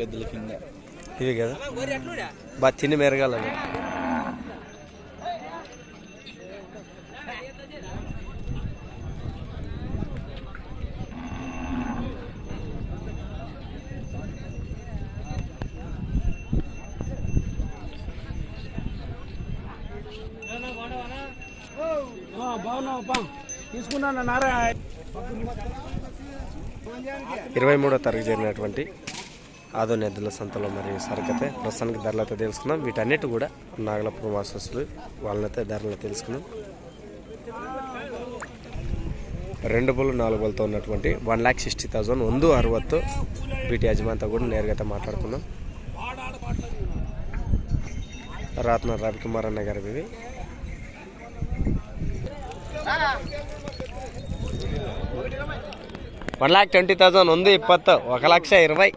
ఎద్దుల కింద. ఇవి కదా? బాగా తిని మెరగాలని ఇరవై మూడో తారీఖు జరిగినటువంటి ఆదోని సంతలో మరి సరికతే ప్రస్తుతానికి ధరలు అయితే తెలుసుకుందాం. వీటన్నిటి కూడా నాగలపురం వాసస్సులు వాళ్ళనైతే ధరలు తెలుసుకుందాం. రెండు బుల్లు నాలుగు బుల్లతో ఉన్నటువంటి వన్ ల్యాక్ సిక్స్టీ థౌజండ్ వందు అరవత్తు వీటి యజమానితో కూడా నేరుగా అయితే మాట్లాడుకుందాం. రాత్న రవికుమార్ అన్న గారు ఇవి. వన్ ల్యాక్ ట్వంటీ థౌజండ్ ఉంది ఇప్పత్తు ఒక లక్ష ఇరవై.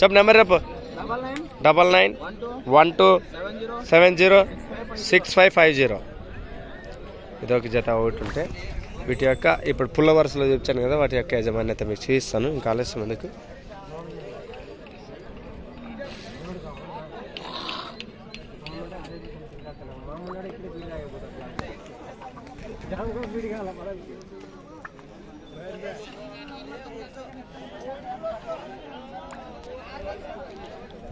చెప్పు నెంబర్ రేపు double nine one two seven zero six five five zero. ఇది ఒక జత ఒకటి ఉంటే వీటి యొక్క ఇప్పుడు పుల్ల వరుసలో చెప్తాను కదా వాటి యొక్క యజమాన్యత మీకు చూపిస్తాను. ఇంకా ఆలస్యం ఎందుకు?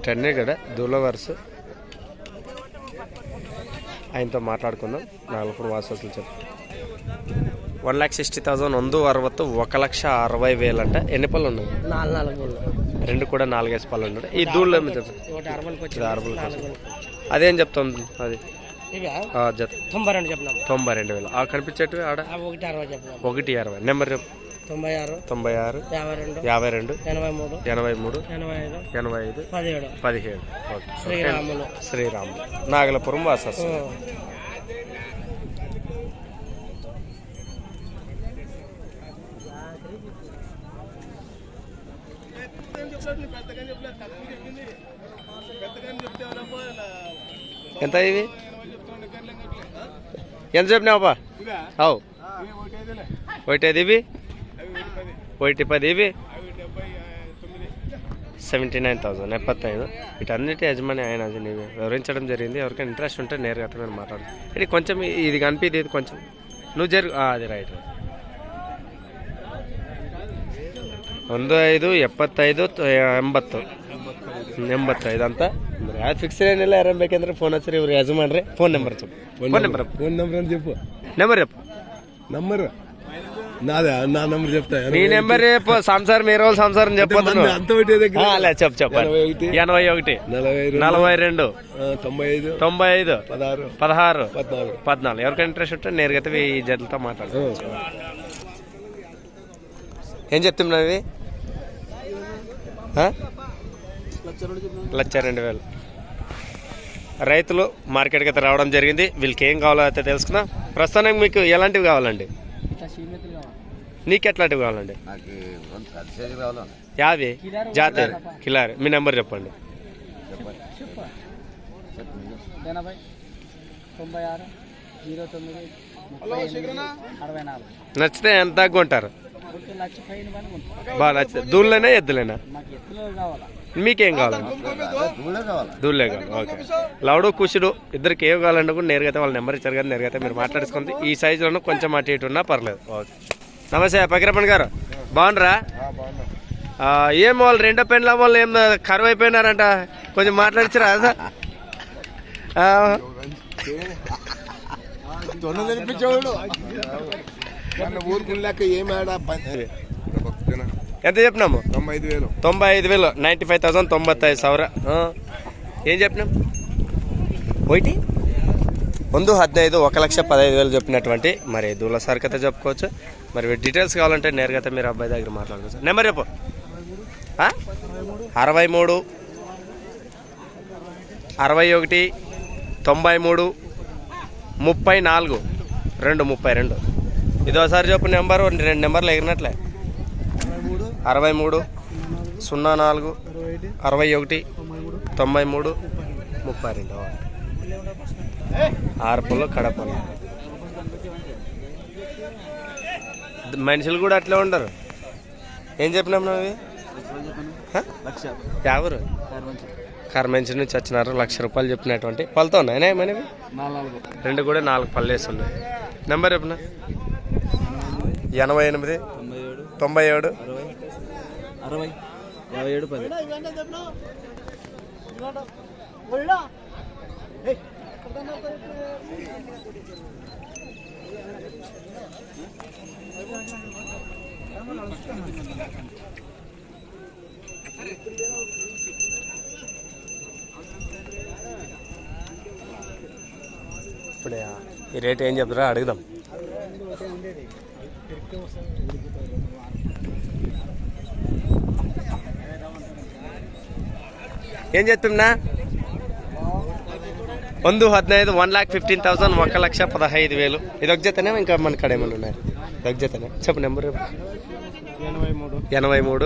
టెన్నే కదా దూలవర్స్ ఆయనతో మాట్లాడుకుందాం. నాగలపూర్ వాసతులు చెప్పి. వన్ ల్యాక్ సిక్స్టీ థౌసండ్ వందు అరవత్ ఒక లక్ష అరవై వేలు అంటే ఎన్ని పళ్ళు ఉన్నాయి? నాలుగు నాలుగు రెండు కూడా నాలుగేసి పళ్ళు ఉన్నాయి. ఈ దూళ్ళు ఏమి అదేం చెప్తాం అది? జత. తొంభై రెండు తొంభై రెండు వేలు. ఆ కనిపించేటివి ఆడ? ఒకటి అరవై ఒకటి అరవై. నెంబర్ తొంభై ఆరు తొంభై ఆరు యాభై రెండు యాభై రెండు ఎనభై మూడు ఎనభై మూడు ఎనభై ఐదు ఎనభై ఐదు పదిహేడు. పదిహేడు. ఓకే. శ్రీరాములు. శ్రీరాములు. నాగలపురం వాసస్. ఎంత ఇవి? ఎంత చెప్పినావా అవు ఒకటి ఐదు ఇవి ఒకటి పది ఇవి సెవెంటీ నైన్ థౌసండ్ ఎప్పత్తైదు వీటన్నిటి యజమాని ఆయన అది నీవు వివరించడం జరిగింది ఎవరికైనా ఇంట్రెస్ట్ ఉంటే నేరుగా అతను నేను మాట్లాడు ఇది కొంచెం ఇది కనిపిది ఇది కొంచెం నువ్వు జరుగు ఆ, అది రైట్ ಒಂದು ಐದು ಎಪ್ಪತ್ತೈದು ತ- ಎಂಬತ್ತು ಎಂಬತ್ತೈದು ಅಂತ ಯಾವ್ದು ಫಿಕ್ಸ್ ಏನಿಲ್ಲ ಯಾರು ಬೇಕಂದ್ರೆ ಫೋನ್ ಹಚ್ಚಿರಿ ಇವ್ರು ಯಜಮಾನ್ರಿ ಫೋನ್ ನಂಬರ್ చెప్పు ఫోన్ నెంబర్ ఫోన్ నెంబర్ అని చెప్పు నెంబర్ చెప్పు నంబర్ నాదే నా నంబర్ చెప్తా నీ నెంబర్ చెప్పు సంసారం మీరు రోజు సంసారం చెప్పొద్దు నువ్వు. అంత ఒకటే దగ్గర ఆ, లే చెప్పు చెప్పు ఎనభై ఒకటి ఎనభై ఒకటి నలభై రెండు నలభై రెండు ఆ, తొంభై ఐదు తొంభై ఐదు పదహారు పదహారు పద్నాలుగు పద్నాలుగు ఎవరికైనా ఇంట్రెస్ట్ ఉంటే నేరుగా అయితే ఈ జట్లతో మాట్లాడు ఏం చెప్తున్నావు ఇవి ఆ? లక్ష రెండు వేలు. రైతులు మార్కెట్కి అయితే రావడం జరిగింది. వీళ్ళకి ఏం కావాలో అయితే తెలుసుకుందాం. ప్రస్తుతానికి మీకు ఎలాంటివి కావాలండి? నీకు ఎట్లాంటివి కావాలండి? నాకు కొంత పెద్ద సైజు కావాలి? యావి జాతి? కిలారి మీ నెంబర్ చెప్పండి. నచ్చితే ఎంత తగ్గు ఉంటారు ఒక లక్ష పైన పని ఉంటుంది బాగా నచ్చితే దూళ్ళైనా ఎద్దులేనా? మాకు కావాలా? కావాలండి దూళ్ళే కావాలి ఓకే. లౌడు కుషుడు ఇద్దరికి ఏం కావాలంటే కూడా నేరుగా అయితే వాళ్ళ నెంబర్ ఇచ్చారు కదా నేరుగా అయితే మీరు మాట్లాడుకుంది ఈ సైజులోనూ కొంచెం అటు ఇటు ఉన్నా పర్లేదు. ఓకే. నమస్తే పకిరపణ్ గారు. బాగుండరా? ఏం వాళ్ళు రెండో పెన్ల వాళ్ళు ఏం కరువు అయిపోయినారంట కొంచెం మాట్లాడిచ్చిరా? సార్ ఊరుకున్నాక ఏమాడా ఎంత చెప్పినాము? తొంభై ఐదు వేలు. తొంభై ఐదు వేలు. నైంటీ ఫైవ్ థౌసండ్ తొంభై ఐదు సవర ఏం చెప్పినాం? ఒకటి ముందు హద్నైదు ఒక లక్ష పదహైదు వేలు చెప్పినటువంటి మరి దూల సార్ కథ చెప్పుకోవచ్చు. మరి డీటెయిల్స్ కావాలంటే నేరుగా మీరు అబ్బాయి దగ్గర మాట్లాడుకోవచ్చు. నెంబర్ చెప్పు. అరవై మూడు అరవై ఒకటి తొంభై మూడు ముప్పై నాలుగు. రెండు ముప్పై రెండు. ఇదోసారి చెప్పు నెంబరు రెండు నెంబర్లు ఎగిరినట్లే. అరవై మూడు సున్నా నాలుగు అరవై ఒకటి తొంభై మూడు ముప్పై రెండు. ఆర్పులు కడపలు మనుషులు కూడా అట్లే ఉండరు. ఏం చెప్పినాం అవి ఎవరు కర్మంచి నుంచి వచ్చినారు లక్ష రూపాయలు చెప్పినటువంటి పళ్ళతో ఉన్నాయనే మనవి రెండు కూడా నాలుగు పళ్ళు వేసి ఉన్నాయి. నెంబర్ చెప్పిన ఎనభై ఎనిమిది తొంభై ఏడు అరవై అరవై యాభై ఏడు పది ఇప్పుడే ఈ రేట్ ఏం చెప్తారా అడుగుదాం ఏం చెప్తున్నా ಒಂದು ಹದಿನೈದು ಒನ್ ಲ್ಯಾಕ್ ಫಿಫ್ಟೀನ್ ತೌಸಂಡ್ ఒక లక్ష పదహైదు వేలు ఇది ఒక జతనే ఇంకా మన కాడ ఏమైనా ఉన్నాయి ఇది ఒక జతనే చెప్పు నెంబర్ ఎనభై మూడు ఎనభై మూడు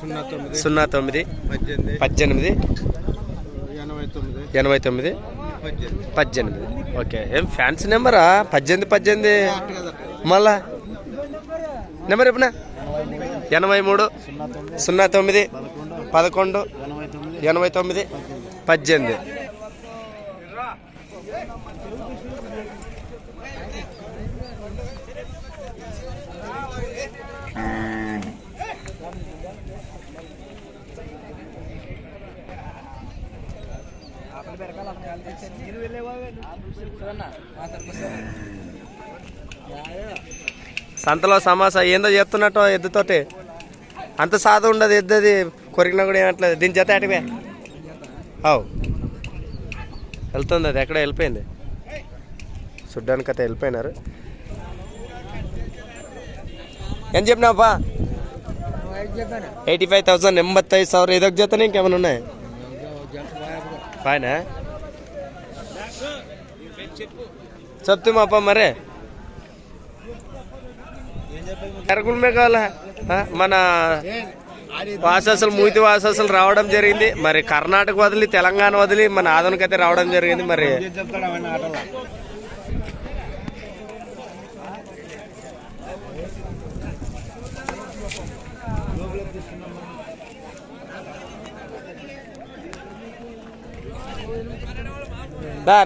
సున్నా తొమ్మిది సున్నా తొమ్మిది పద్దెనిమిది పద్దెనిమిది ఎనభై తొమ్మిది ఎనభై తొమ్మిది పద్దెనిమిది పద్దెనిమిది ఓకే ఏం ఫ్యాన్సీ నెంబరా పద్దెనిమిది పద్దెనిమిది మళ్ళా నెంబర్ ఎప్పునా ఎనభై మూడు సున్నా తొమ్మిది పదకొండు ఎనభై తొమ్మిది. పద్దెనిమిది. సంతలో సమాసా ఏందో చెప్తున్నట్టు ఎద్దుతోటి. అంత సాధ ఉండదు ఎద్దది. కొరికినా కూడా ఏమట్లేదు దీని చేత అటువే అవు. వెళ్తుంది అది ఎక్కడ వెళ్ళిపోయింది. చూడ్డానికి అయితే వెళ్ళిపోయినారు. ఏం చెప్పినావా ఎయిటీ ఫైవ్ థౌసండ్ ఎంబత్తైదు సవర్ ఇదొక జతనే ఇంకేమైనా ఉన్నాయి? ఫైనా? చెప్తు మాప మరే. ఎరగులమే కావాలా? మన వాసస్సులు మూతి వాసస్సులు రావడం జరిగింది. మరి కర్ణాటక వదిలి తెలంగాణ వదిలి మన ఆధునిక అయితే రావడం జరిగింది మరి.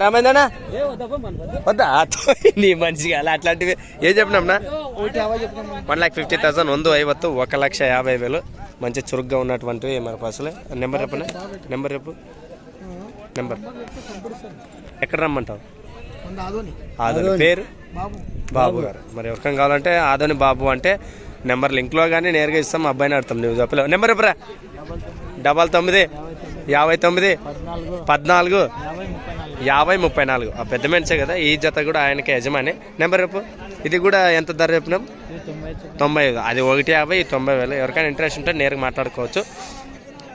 రామైందనా వద్దా? నీ మనిషిగా అలా అట్లాంటివి. ఏం చెప్పినాంనా వన్ ల్యాక్ ఫిఫ్టీ థౌసండ్ వంద ఐవత్తు ఒక లక్ష యాభై వేలు. మంచి చురుగ్గా ఉన్నటువంటివి మరి పసులే నెంబర్ చెప్పనా నెంబర్ చెప్పు. నెంబర్. ఎక్కడ రమ్మంటావు? ఆదోని. పేరు? బాబు. గారు. మరి ఎవరికైనా కావాలంటే ఆదోని బాబు అంటే నెంబర్ లింక్లో కానీ నేరుగా ఇస్తాం అబ్బాయిని అడతాం నువ్వు చెప్పలేవు. నెంబర్ చెప్పరా డబల్ తొమ్మిది యాభై తొమ్మిది పద్నాలుగు యాభై ముప్పై నాలుగు. ఆ పెద్ద మనిషే కదా ఈ జత కూడా ఆయనకి యజమాని. నెంబర్ చెప్పు. ఇది కూడా ఎంత ధర చెప్పినాం? తొంభై ఐదు. అది ఒకటి యాభై తొంభై వేలు. ఎవరికైనా ఇంట్రెస్ట్ ఉంటే నేరుగా మాట్లాడుకోవచ్చు.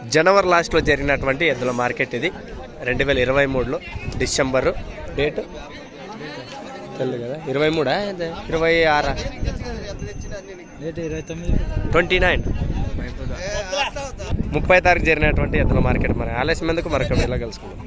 జనవరి లాస్ట్లో జరిగినటువంటి ఎద్దుల మార్కెట్ ఇది. రెండు వేల ఇరవై మూడులో డిసెంబరు డేటు. తెలియదు కదా? ఇరవై మూడా? ఇరవై ఆరా? Twenty nine. ముప్పై తారీఖు జరిగినటువంటి ఎద్దుల మార్కెట్ మరి. ఆలస్యం ఎందుకు? మరొక వేళ కలుసుకుందాం.